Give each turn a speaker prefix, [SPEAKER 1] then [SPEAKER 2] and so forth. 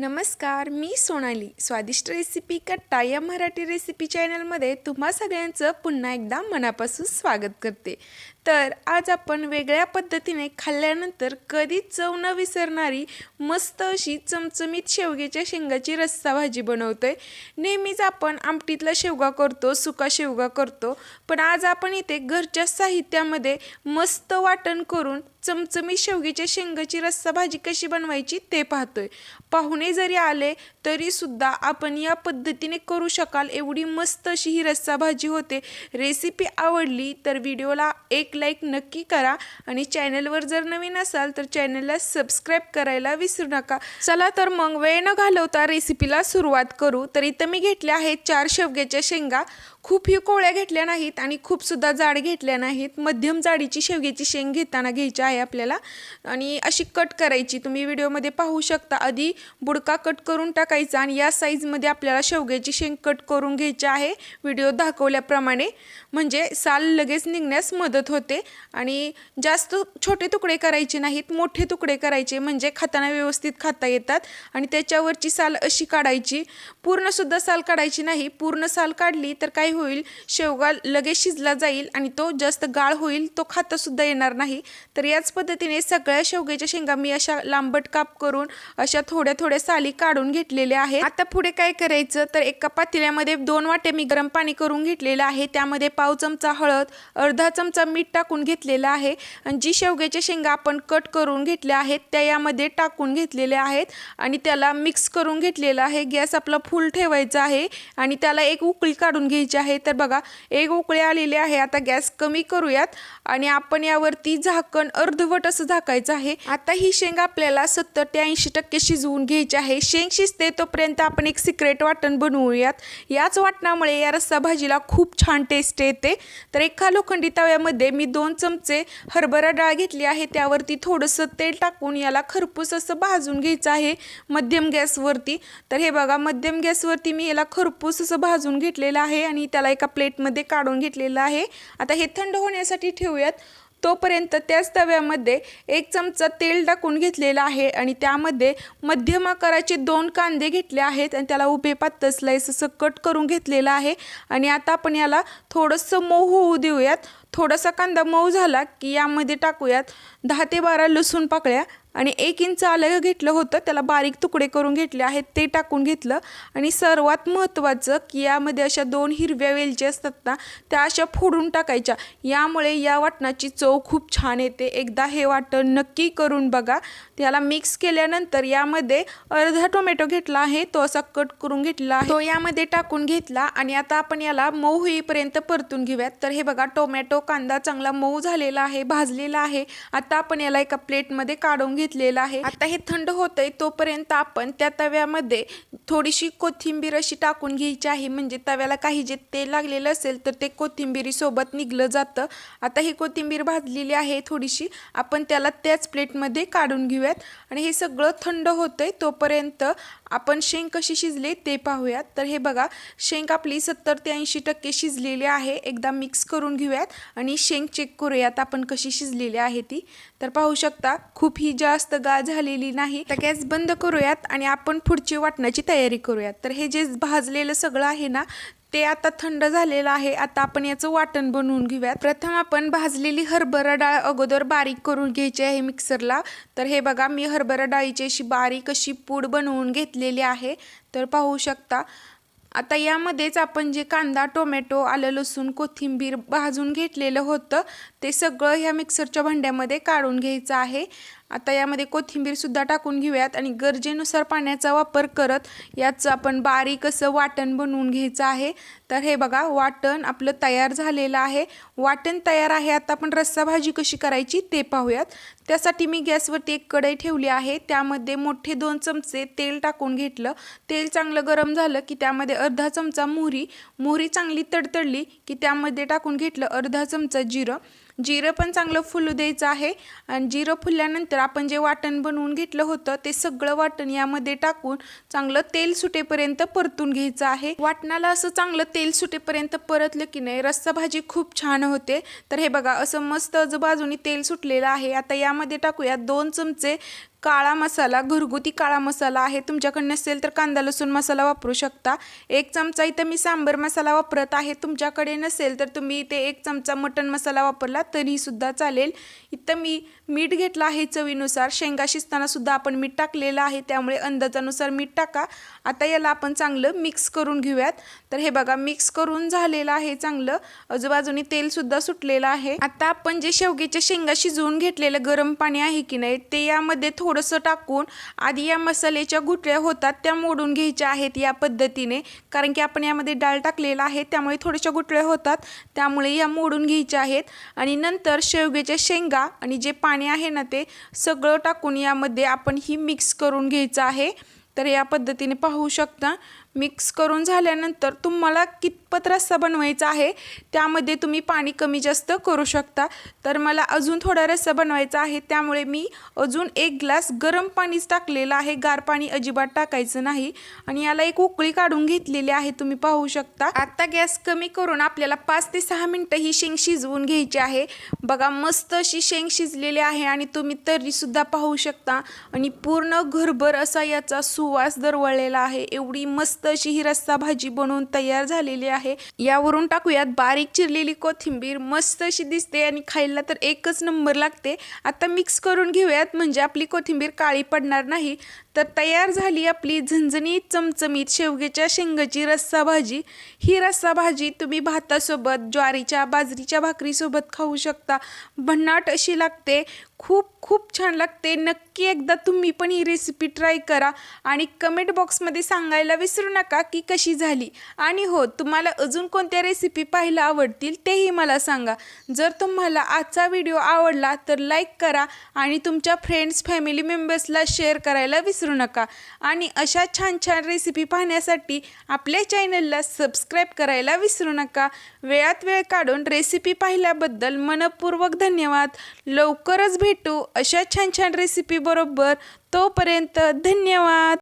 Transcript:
[SPEAKER 1] नमस्कार मी सोनाली. स्वादिष्ट रेसिपी कट्टा या मराठी रेसिपी चॅनलमध्ये तुम्हा सगळ्यांचं पुन्हा एकदा मनापासून स्वागत करते. तर आज आपण वेगळ्या पद्धतीने खाल्ल्यानंतर कधीच चव न विसरणारी मस्त अशी चमचमीत शेवग्याच्या शेंगाची रस्सा भाजी बनवतोय. नेहमीच आपण आमटीतला शेवगा करतो सुका शेवगा करतो. पण आज आपण इथे घरच्या साहित्यामध्ये मस्त वाटण करून चमचमी शेवग्याच्या शेंगाची रस्सा भाजी कशी बनवायची ते पाहतोय. पाहुणे जरी आले तरी सुद्धा आपण या पद्धतीने करू शकाल एवढी मस्त अशी ही रस्सा भाजी होते. रेसिपी आवडली तर व्हिडिओला एक लाईक नक्की करा आणि चॅनलवर जर नवीन असाल तर चॅनलला सबस्क्राईब करायला विसरू नका. चला तर मग वेळ न घालवता रेसिपीला सुरुवात करू. तर इथं मी घेतल्या आहेत चार शेवग्याच्या शेंगा. खूप ही कोळ्या घेतल्या नाहीत आणि खूप सुद्धा जाड घेतल्या नाहीत. मध्यम जाडीची शेवग्याची शेंग घेताना घ्यायची आहे आपल्याला. आणि अशी कट करायची. तुम्ही व्हिडिओमध्ये पाहू शकता. आधी बुडका कट करून टाकायचा आणि या साईजमध्ये आपल्याला शेवग्याची शेंग कट करून घ्यायची आहे. व्हिडिओ दाखवल्याप्रमाणे. म्हणजे साल लगेच निघण्यास मदत होते आणि जास्त छोटे तुकडे करायचे नाहीत मोठे तुकडे करायचे म्हणजे खाताना व्यवस्थित खाता येतात आणि त्याच्यावरची साल अशी काढायची. पूर्णसुद्धा साल काढायची नाही पूर्ण साल काढली तर काय होईल? शेवगा लगेच शिजला जाईल आणि तो जास्त गाळ होईल तो खातासुद्धा येणार नाही. तर याच पद्धतीने सगळ्या शेवग्याच्या शेंगा मी अशा लांबट काप करून अशा थोड्या थोड्या साली काढून घेतलेल्या आहेत. आता पुढे काय करायचं? तर एका पातेल्यामध्ये दोन वाटे मी गरम पाणी करून घेतलेलं आहे. त्यामध्ये पाव चमचा हळद अर्धा चमचा मीठ टाकून घेतलेलं आहे. आणि जी शेवग्याच्या शेंगा आपण कट करून घेतल्या आहेत त्या यामध्ये टाकून घेतलेल्या आहेत. आणि त्याला मिक्स करून घेतलेला आहे. गॅस आपला फुल ठेवायचा आहे. आणि त्याला एक उकळी काढून घ्यायची आहे. तर बघा एक उकळी आलेली आहे. आता गॅस कमी करूयात. आणि आपण यावरती झाकण अर्धवट असं झाकायचं आहे. आता ही शेंग आपल्याला सत्तर ते ऐंशी टक्के शिजवून घ्यायची आहे. शेंग शिजते तोपर्यंत आपण एक सिक्रेट वाटण बनवूयात. याच वाटणामुळे या रस्सा भाजीला खूप छान टेस्ट येते. तर एका लोखंडी तव्यामध्ये मी दोन चमचे हरभरा डाळ घेतली आहे. त्यावरती थोडंसं तेल टाकून याला खरपूस असं भाजून घ्यायचं आहे मध्यम गॅसवरती. तर हे बघा मध्यम गॅसवरती मी याला खरपूस असं भाजून घेतलेलं आहे आणि त्याला एका प्लेटमध्ये काढून घेतलेलं आहे. आता हे थंड होण्यासाठी ठेवूयात. तोपर्यंत त्याच तव्यामध्ये एक चमचा तेल टाकून घेतलेलं आहे आणि त्यामध्ये मध्यम आकाराचे दोन कांदे घेतले आहेत आणि त्याला उभे पातळ स्लाईस असं कट करून घेतलेलं आहे. आणि आता आपण याला थोडंसं मऊ होऊ देऊयात. थोडासा कांदा मऊ झाला की यामध्ये टाकूयात दहा ते बारा लसूण पाकळ्या. आणि एक इंच आलं घेतलं होतं त्याला बारीक तुकडे करून घेतले आहेत ते टाकून घेतलं. आणि सर्वात महत्त्वाचं की यामध्ये अशा दोन हिरव्या वेलच्या असतात ना त्या अशा फोडून टाकायच्या. यामुळे या वाटणाची चव खूप छान येते. एकदा हे वाटण नक्की करून बघा. त्याला मिक्स केल्यानंतर यामध्ये अर्धा टोमॅटो घेतला आहे तो असा कट करून घेतला तो यामध्ये टाकून घेतला आणि आता आपण याला मऊ होईपर्यंत परतून घेऊयात. तर हे बघा टोमॅटो कांदा चांगला मऊ झालेला आहे भाजलेला आहे. आता आपण याला एका प्लेटमध्ये काढून घेतलेलं आहे. आता हे थंड होतंय तोपर्यंत आपण त्या तव्यामध्ये थोडीशी कोथिंबीर अशी टाकून घ्यायची आहे. म्हणजे तव्याला काही जे तेल लागलेलं असेल तर ते कोथिंबिरी सोबत निघलं जातं. आता ही कोथिंबीर भाजलेली आहे थोडीशी. आपण त्याला त्याच प्लेटमध्ये काढून घेऊयात. आणि हे सगळं थंड होतंय तोपर्यंत आपण शेंग कशी शिजले ते पाहूयात. तर हे बघा शेंग आपली सत्तर ते ऐंशी टक्के शिजलेली आहे. एकदा मिक्स करून घेऊयात आणि शेंग चेक करूयात आपण कशी शिजलेली आहे ती. तर पाहू शकता खूप ही जास्त गाळ झालेली नाही. तर गॅस बंद करूयात आणि आपण पुढची वाटण्याची तयारी करूयात. तर हे जे भाजलेलं सगळं आहे ना ते आता थंड झालेलं आहे. आता आपण याचं वाटण बनवून घेऊयात. प्रथम आपण भाजलेली हरभरा डाळ अगोदर बारीक करून घ्यायची आहे मिक्सरला. तर हे बघा मी हरभरा डाळीची अशी बारीक अशी पूड बनवून घेतलेली आहे. तर पाहू शकता. आता यामध्येच आपण जे कांदा टोमॅटो आलं लसूण कोथिंबीर भाजून घेतलेलं होतं ते सगळं ह्या मिक्सरच्या भांड्यामध्ये काढून घ्यायचं आहे. आता यामध्ये कोथिंबीरसुद्धा टाकून घेऊयात आणि गरजेनुसार पाण्याचा वापर करत याचं आपण बारीक असं वाटण बनवून घ्यायचं आहे. तर हे बघा वाटण आपलं तयार झालेलं आहे. वाटण तयार आहे आता आपण रस्सा भाजी कशी करायची ते पाहूयात. त्यासाठी मी गॅसवरती एक कढई ठेवली आहे. त्यामध्ये मोठे दोन चमचे तेल टाकून घेतलं. तेल चांगलं गरम झालं की त्यामध्ये अर्धा चमचा मोहरी. मोहरी चांगली तडतडली की त्यामध्ये टाकून घेतलं अर्धा चमचा जिरं. जिरं पण चांगलं फुलू द्यायचं आहे. आणि जिरं फुलल्यानंतर आपण जे वाटण बनवून घेतलं होतं ते सगळं वाटण यामध्ये टाकून चांगलं तेल सुटेपर्यंत परतून घ्यायचं आहे. वाटणाला असं चांगलं तेल सुटेपर्यंत परतलं की नाही रस्सा भाजी खूप छान होते. तर हे बघा असं मस्त बाजूनी तेल सुटलेलं आहे. आता यामध्ये टाकूया दोन चमचे काळा मसाला घरगुती काळा मसाला आहे तुमच्याकडे नसेल तर कांदा लसूण मसाला वापरू शकता. एक चमचा इथं मी सांबर मसाला वापरत आहे तुमच्याकडे नसेल तर तुम्ही इथे एक चमचा मटण मसाला वापरला तरीसुद्धा चालेल. इथं मी मीठ घेतलं आहे चवीनुसार शेंगा शिजतानासुद्धा आपण मीठ टाकलेलं आहे त्यामुळे अंदाजानुसार मीठ टाका. आता याला आपण चांगलं मिक्स करून घेऊयात. तर हे बघा मिक्स करून झालेलं आहे चांगलं. आजूबाजूनी तेलसुद्धा सुटलेलं आहे. आता आपण जे शेवग्याच्या शेंगा शिजवून घेतलेलं गरम पाणी आहे की नाही ते यामध्ये थोडंसं टाकून आधी या मसाल्याच्या गुठळ्या होतात त्या मोडून घ्यायच्या आहेत या पद्धतीने. कारण की आपण यामध्ये डाळ टाकलेला आहे त्यामुळे थोड्याशा गुठळ्या होतात त्यामुळे या मोडून घ्यायच्या आहेत. आणि नंतर शेवग्याच्या शेंगा आणि जे पाणी आहे ना ते सगळं टाकून यामध्ये आपण ही मिक्स करून घ्यायचं आहे. तर या पद्धतीने पाहू शकता. मिक्स करून झाल्यानंतर तुम्हाला कित कितपत रस्सा बनवायचा आहे त्यामध्ये तुम्ही पाणी कमी जास्त करू शकता. तर मला अजून थोडा रस्सा बनवायचा आहे त्यामुळे मी अजून एक ग्लास गरम पाणीच टाकलेलं आहे. गार पाणी अजिबात टाकायचं नाही. आणि याला एक उकळी काढून घेतलेली आहे तुम्ही पाहू शकता. आत्ता गॅस कमी करून आपल्याला पाच ते सहा मिनटं ही शेंग शिजवून घ्यायची आहे. बघा मस्त अशी शेंग शिजलेली आहे आणि तुम्ही तरीसुद्धा पाहू शकता. आणि पूर्ण घरभर असा याचा सुवास दरवळलेला आहे. एवढी मस्त अशी ही रस्सा भाजी बनवून तयार झालेली आहे. यावरून टाकूयात बारीक चिरलेली कोथिंबीर मस्त अशी दिसते आणि खायला तर एकच नंबर लागते. आता मिक्स करून घेऊयात म्हणजे आपली कोथिंबीर काळी पडणार नाही. तर तयार झाली आपली झणझणीत चमचमीत शेवग्याच्या शेंगाची रस्सा भाजी. ही रस्सा भाजी तुम्ही भातासोबत ज्वारीच्या बाजरीच्या भाकरीसोबत खाऊ शकता. भन्नाट अशी लागते. खूप खूप छान लागते. नक्की एकदा तुम्ही पण ही रेसिपी ट्राय करा. आणि कमेंट बॉक्समध्ये सांगायला विसरू नका की कशी झाली. आणि हो तुम्हाला अजून कोणत्या रेसिपी पाहायला आवडतील तेही मला सांगा. जर तुम्हाला आजचा व्हिडिओ आवडला तर लाईक करा आणि तुमच्या फ्रेंड्स फॅमिली मेंबर्सला शेअर करायला विसरू नका. आणि अशा छान छान रेसिपी पाहण्यासाठी आपल्या चॅनलला सबस्क्राईब करायला विसरू नका. वेळात वेळ काढून रेसिपी पाहिल्याबद्दल मनपूर्वक धन्यवाद. लवकरच भेट अशा छान छान रेसिपी बरोबर. तोपर्यंत धन्यवाद.